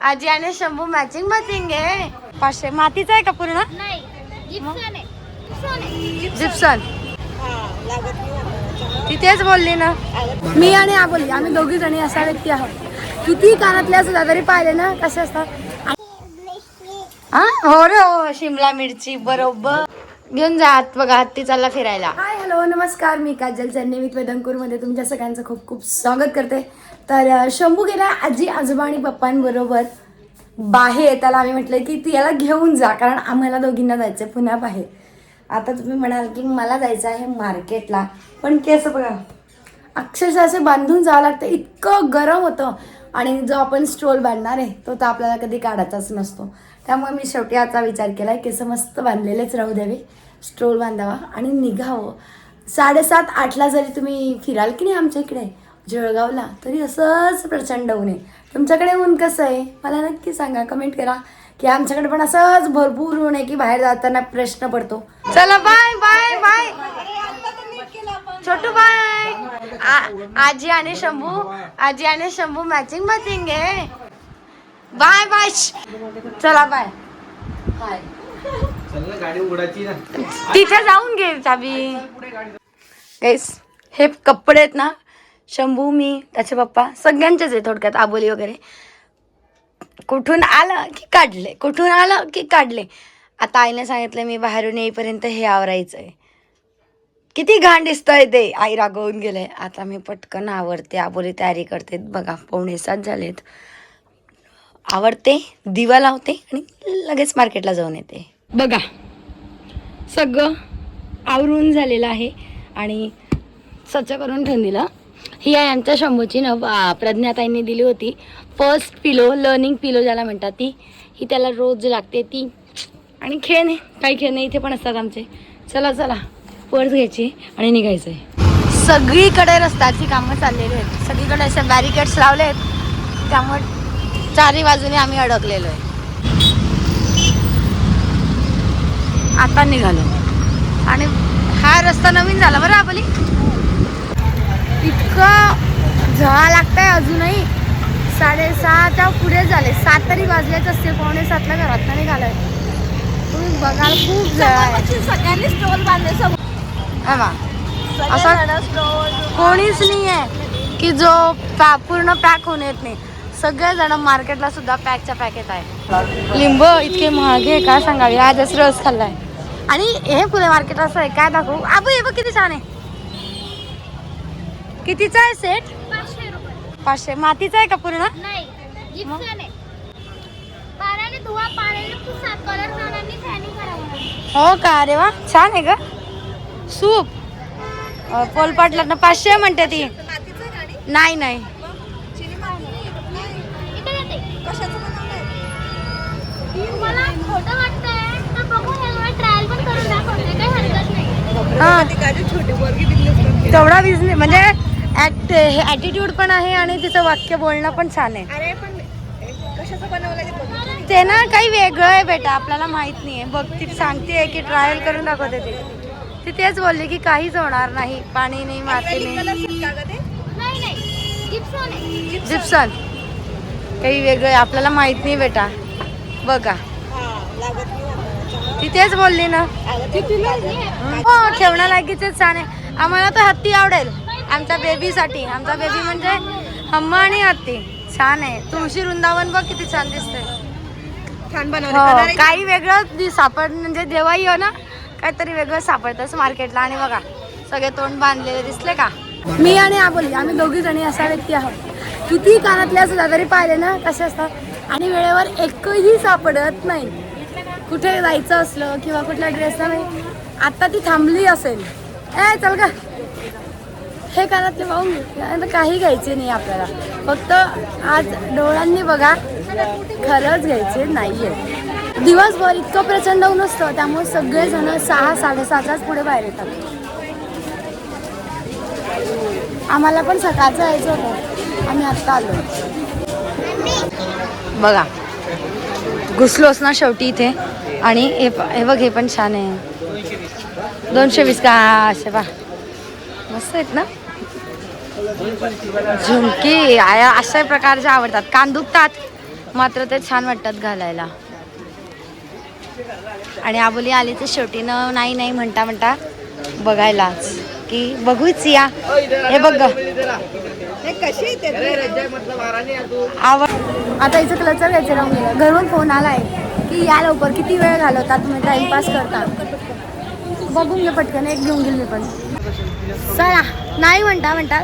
आजी आणि Shambhu matching matching आहे. पाचशे. मातीचा आहे का पूर्ण? नाही जिप्सन तिथेच बोलली ना. मी आणि आ बोलली. आम्ही दोघी जणी अशा व्यक्ती आहोत. किती कानातले असतात तरी पाहिले ना कसे असतात. हा हो रे हो शिमला मिरची बरोबर. घेऊन जा आत बघा हत्ती चालला फिरायला. हाय हॅलो नमस्कार. मी काजल चन्नेवित वेदंकूरमध्ये तुमच्या सगळ्यांचं खूप खूप स्वागत करते. तर शंभू गेला आजी आजोबा आणि पप्पांबरोबर बाहेर. त्याला आम्ही म्हटलं की ती याला घेऊन जा कारण आम्हाला दोघींना जायचं आहे पुन्हा बाहेर. आता तुम्ही म्हणाल की मला जायचं आहे मार्केटला. पण केस बघा अक्षरशः असे बांधून जावं लागतं. इतकं गरम होतं. आणि जो आपण स्ट्रोल बांधणार आहे तो तर आपल्याला कधी काढायचाच नसतो. त्यामुळे मी शेवटी याचा विचार केला आहे केस मस्त बांधलेलेच राहू द्यावे. स्ट्रोल बांधावा आणि निघावं. साडेसात आठला जरी तुम्ही फिराल की नाही आमच्या इकडे जळगावला तरी असंच प्रचंड ऊन आहे. तुमच्याकडे ऊन कसं आहे? मला नक्की सांगा. कमेंट करा. की आमच्याकडे पण असंच भरपूर ऊन आहे की बाहेर जाताना प्रश्न पडतो. चला bye bye bye Chhotu bye. आ- आजी आणि शंभू आजी आणि शंभू मॅचिंग मॅचिंग आहे. Bye bye. चला बाय. हाय. चल ना गाडी उघडायची ना. तिथे जाऊन घे चाबी. गाईस हे कपडे आहेत ना शंभू मी त्याचे पप्पा सगळ्यांचेच आहे थोडक्यात आबोली वगैरे. कुठून आलं की काढले कुठून आलं की काढले. आता आईने सांगितलं मी बाहेरून येईपर्यंत हे आवरायचं आहे किती घाण दिसतंय ते. आई रागवून गेले. आता मी पटकन आवडते आबोली तयारी करते. बघा पावणे सात झालेत. आवडते दिवा लावते आणि लगेच मार्केटला जाऊन येते. बघा सगळं आवरून झालेलं आहे आणि स्वच्छ करून ठेवून दिलं ही आहे आमच्या शंभूची न प्रज्ञाताईंनी दिली होती. फर्स्ट पिलो लर्निंग पिलो ज्याला म्हणतात ती. ही त्याला रोज लागते ती. आणि खेळणे काही खेळणे इथे पण असतात आमचे. चला चला. पर्स घ्यायची आणि निघायचं आहे सगळीकडे रस्त्याची कामं चाललेली आहेत. सगळीकडे असे बॅरिकेड्स लावले आहेत त्यामुळे चारही बाजूने आम्ही अडकलेलो आहे. आता निघालो. आणि हा रस्ता नवीन झाला बरं आपली. इतकं झळा लागतंय अजूनही. साडेसहाच्या पुढे झाले. सात तरी वाजलेच असते पावणे सातला घरात निघालाय. तुम्ही बघाल खूप झळा आहे. सगळ्यांनी स्टॉल बांधले. हा बा. असं कोणीच नाही आहे की जो पॅ पूर्ण पॅक होऊन येत नाही. सगळेजण मार्केटला सुद्धा पॅकच्या पॅकेट आहे. लिंब इतके महागे आहे, काय सांगावे? आजच रस खाल्लाय. आणि हे पुणे मार्केट असं आहे काय दाखवू? आबू हे बघ किती छान आहे. कितीचा आहे सेट पाचशे मातीचा आहे का पूर्ण? आहे. हो का? अरे वा छान आहे का सूप. पोलपाटला ना पाचशे म्हणते ती. नाही नाही. हे. हा तेवढा बिझनेस म्हणजे ऍक्ट ॲटिट्यूड पण आहे आणि तिचं वाक्य बोलणं पण छान आहे. ते ना काही वेगळं आहे बेटा आपल्याला माहीत नाही आहे बघ ती सांगते की ट्रायल करून दाखवते ती. ती तेच बोलली की काहीच होणार नाही. पाणी नाही माती नाही. नाही नाही. जिप्सन काही वेगळं आपल्याला माहीत नाही बेटा. बघा. ती तेच बोलली ना. हो. ठेवण्या लायकीचे छान आहे. आम्हाला तर हत्ती आवडेल. आमच्या बेबीसाठी आमचा बेबी म्हणजे हम्मा आणि हत्ती. छान आहे. तुळशी वृंदावन बघ किती छान दिसते छान हो काही वेगळं सापड म्हणजे जेव्हाही हो ना काहीतरी वेगळं सापडतंच मार्केटला. आणि बघा सगळे तोंड बांधलेले दिसले का? मी आणि आबोली आम्ही दोघी जणी असा व्यक्ती आहोत. किती कानातले असतात तरी पाहिले ना कसे असतात? आणि वेळेवर एकही सापडत नाही. कुठे जायचं असलं किंवा कुठल्या ड्रेसला नाही आता ती थांबली असेल. ए चल का हे कानातले पाहून काही घ्यायचे नाही आपल्याला. फक्त आज डोळ्यांनी बघा खरंच घ्यायचे नाही आहे दिवसभर इतकं प्रचंड ऊन असतं त्यामुळे सगळेजण सहा साडेसातलाच पुढे बाहेर येतात. आम्हाला पण सकाळचं यायचं होतं. आम्ही आत्ता आलो. बघा घुसलोच ना शेवटी इथे? आणि हे प- हे बघ हे पण छान आहे. दोनशे वीस का? असे बा मस्त आहेत ना? झुमकी आया अशा प्रकारचे आवडतात. कान दुखतात मात्र ते छान वाटतात घालायला. आणि आबोली आली तर शेवटी न नाही नाही म्हणता म्हणता बघायलाच. की बघूच या. हे बघ. आवाज आता इथं क्लचर घ्यायचं राहून गेलं. घरून फोन आलाय की या लवकर. किती वेळ घालवता तुम्ही टाइमपास करता. बघून घे पटकन. एक घेऊन गेली मी पण. चला. नाही म्हणता म्हणता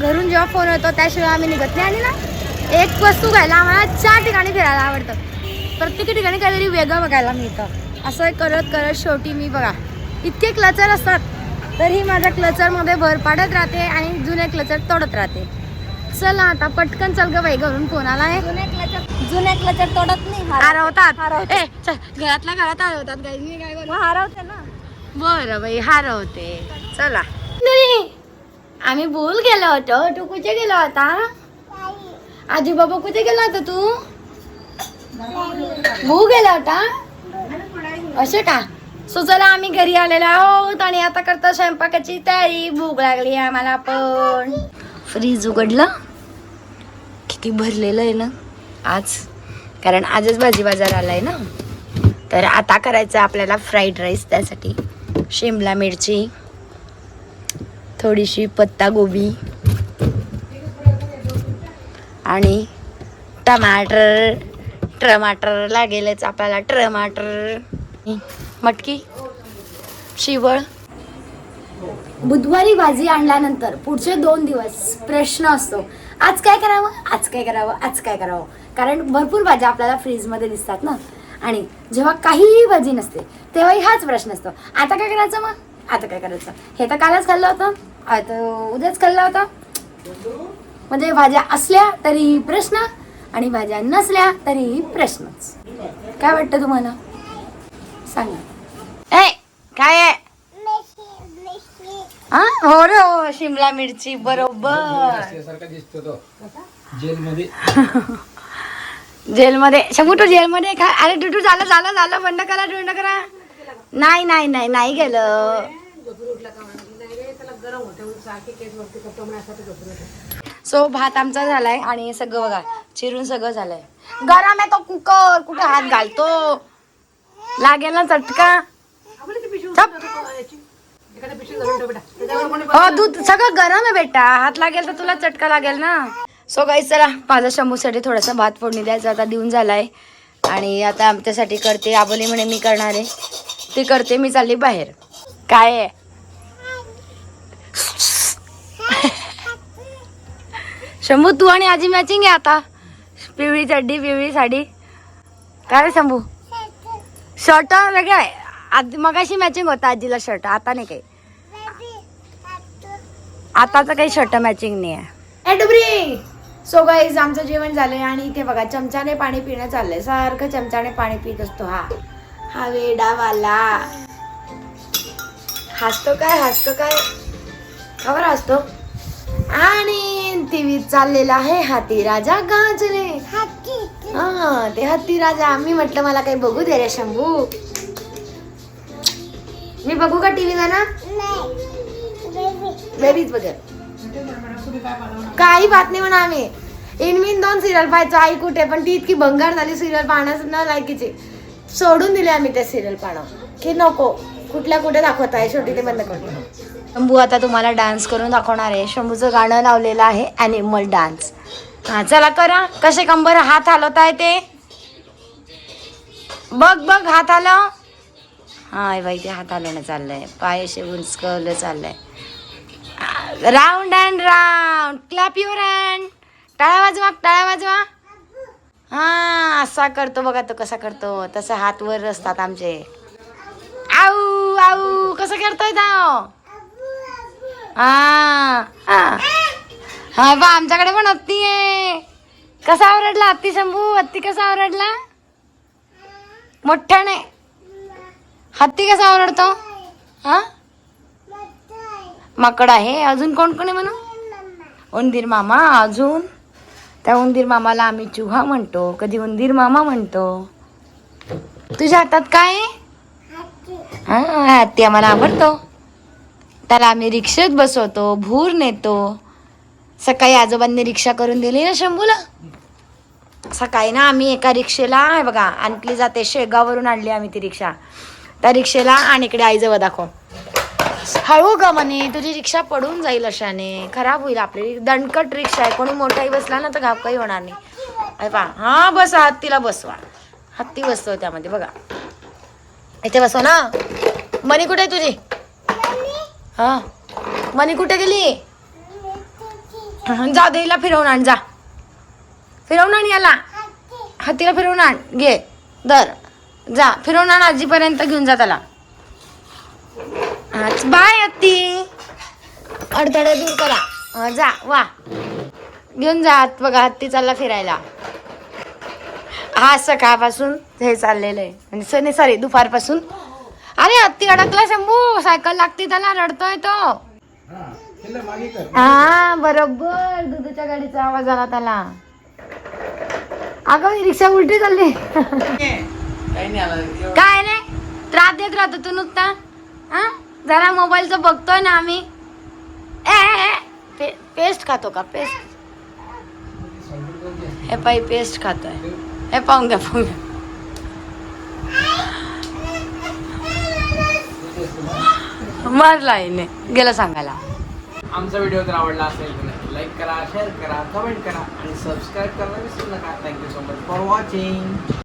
घरून जेव्हा फोन येतो त्याशिवाय आम्ही निघत नाही. आणि ना एक वस्तू घ्यायला आम्हाला चार ठिकाणी फिरायला आवडतं. प्रत्येक ठिकाणी काहीतरी वेगळं बघायला मिळतं. असं करत करत शेवटी मी बघा इतके क्लचर असतात तरी माझ्या क्लचरमध्ये भर पाडत राहते आणि जुने क्लचर तोडत राहते. चला आता पटकन चल ग बाई घरून फोन आलाय जुने क्लचर जुने क्लचर तोडत नाही हरवतात. ए चल घरातल्या घरात हरवतात गाई मी काय करू? हरवते ना. बरं बाई हरवते. चला. नाही आम्ही बोल गेलो होतो. तू कुठे गेला होता? आजी बाबा कुठे गेला होता तू? भू गेला होता असे का? सो चला आम्ही घरी आलेलो आहोत आणि आता करता स्वयंपाकाची तयारी. भूक लागली आम्हाला पण. फ्रीज उघडलं. किती भरलेलं आहे ना? आज. कारण आजच भाजी बाजार आलाय ना? तर आता करायचं आपल्याला फ्राईड राईस त्यासाठी. शिमला मिरची. थोडीशी पत्ता गोबी. आणि टमाटर. टमाटर लागेलच आपल्याला टमाटर. मटकी शिवळ. बुधवारी भाजी आणल्यानंतर पुढचे दोन दिवस प्रश्न असतो. आज काय करावं? आज काय करावं? आज काय करावं? कारण भरपूर भाज्या आपल्याला फ्रीजमध्ये दिसतात ना. आणि जेव्हा काहीही भाजी नसते तेव्हाही हाच प्रश्न असतो. आता काय करायचं मग? आता काय करायचं? हे तर कालच खाल्लं होतं. आता उद्याच खाल्लं होतं. म्हणजे भाज्या असल्या तरी प्रश्न. आणि भाज्या नसल्या तरीही प्रश्नच. काय वाटतं तुम्हाला? सांगा. ए काय आहे? हा रे हो शिमला मिरची बरोबर. सारखा दिसतो तो. जेल मध्ये जेलमध्ये. शंभू तू जेलमध्ये का अरे टुटू झालं झालं झालं. बंद करा बंद करा. नाही नाही नाही नाही गेलं. सो भात आमचा झालाय आणि सगळं बघा. चिरून सगळं झालंय. गरम आहे तो कुकर. कुठे हात घालतो? लागेल ना चटका. हो दूध सगळं गरम आहे बेटा. हात लागेल तर तुला चटका लागेल ना. सो काही चला माझा शंभूसाठी थोडासा भात फोडणी द्यायचा. आता देऊन झालाय. आणि आता आमच्यासाठी करते. आबोली म्हणे मी करणार आहे. ती करते मी चालली बाहेर. काय आहे? शंभू तू आणि आजी मॅचिंग आहे आता. पिवळी चड्डी पिवळी साडी. काय रे शंभू? शर्ट वेगळा आहे. आधी मगाशी मॅचिंग होता आजीला शर्ट आता नाही काही. आताचं काही शर्ट मॅचिंग नाही आहे. सो गाईज आमचं जेवण झालंय आणि इथे बघा चमच्याने पाणी पिणं चाललंय. सारखं चमच्याने पाणी पित असतो हा. हा वेडावाला. हसतो काय हसतो काय? खबर हसतो. आणि टीव्हीत चाललेला आहे हाती राजा गाजरे हा ते हत्ती राजा. मी म्हटलं मला काही बघू दे रे शंभू. मी बघू का टीव्हीला ना बेबीज बघेल. काही बात नाही म्हणा आम्ही. इनमिन दोन सिरियल पाहायचो. आई कुठे? पण ती इतकी भंगार झाली सिरियल पाहण्यास न लायकीची. सोडून दिले आम्ही ते सिरियल पाहणं. की नको. कुठल्या कुठे दाखवत आहे शेवटी ते बंद करतो. शंभू आता तुम्हाला डान्स करून दाखवणार आहे. शंभूचं गाणं लावलेलं आहे ॲनिमल डान्स हा चला करा. कसे कंबर हात हलवताय ते बघ बघ हात हलव. हाय बाई ते हात हलवणं चाललंय. पाय असे उंचकवलं चाललंय. Round and round clap your and टाळ्या वाजवा टाळ्या वाजवा. हा असा करतो बघा तो कसा करतो. तसं हात वर असतात आमचे. आऊ आऊ कसं करतोय धाव हा हा हा बा आमच्याकडे पण हत्ती आहे. कसा आवरडला हत्ती शंभू? हत्ती कसा आवरडला मोठ्याने. हत्ती कसा आवरडतो हा? माकड आहे. अजून कोण कोण आहे म्हणा उंदीर मामा अजून. त्या उंदीर मामाला आम्ही चुहा म्हणतो. कधी उंदीर मामा म्हणतो. तुझ्या हातात काय आहे? हा हत्ती आम्हाला आवडतो. त्याला आम्ही रिक्षेत बसवतो भूर नेतो. सकाळी आजोबांनी रिक्षा करून दिली ना शंभूला? सकाळी ना आम्ही एका रिक्षेला आहे बघा आणली जाते शेगाववरून आणली आम्ही ती रिक्षा. त्या रिक्षेला आणि इकडे आईजवळ दाखव. हळू ग म्हणे तुझी रिक्षा पडून जाईल अशाने. खराब होईल आपली. दणकट रिक्षा आहे. कोणी मोठाही बसला ना तर घाप काही होणार नाही. अरे पा हा बसा हत्तीला बसवा. हत्ती बसतो त्यामध्ये बघा. इथे बसव ना. मनी कुठे आहे तुझी? हा. मनी कुठे गेली? जा देईला फिरवून आण जा. फिरवून आण याला. हत्तीला फिरवून आण. घे. दर. जा. फिरवून आण आजीपर्यंत घेऊन जा त्याला. बाय हत्ती अडथळे दूर करा. जा वा. घेऊन जा आत बघा हत्ती चालला फिरायला. हा सकाळपासून हे चाललेलं आहे. म्हणजे सनी सॉरी दुपारपासून अरे हत्ती अडकला शंभू सायकल लागते त्याला रडतोय तो. हा हा बरोबर दुधाच्या गाडीचा आवाज आला त्याला. अगं रिक्षा उलटी चालली. काही नाही आला काय नाही त्रास देत राहतो तू नुसता हा? जरा मोबाईलचं बघतोय ना आम्ही. ए. पे, पेस्ट खातो का? पेस्ट. हे पाई पेस्ट खातोय. हे पाहून घ्या पाहून घ्या. मारला आईने गेला सांगायला. आमचा व्हिडिओ जर आवडला असेल तर लाईक करा शेअर करा कमेंट करा आणि सबस्क्राईब करायला विसरू नका. Thank you so much for watching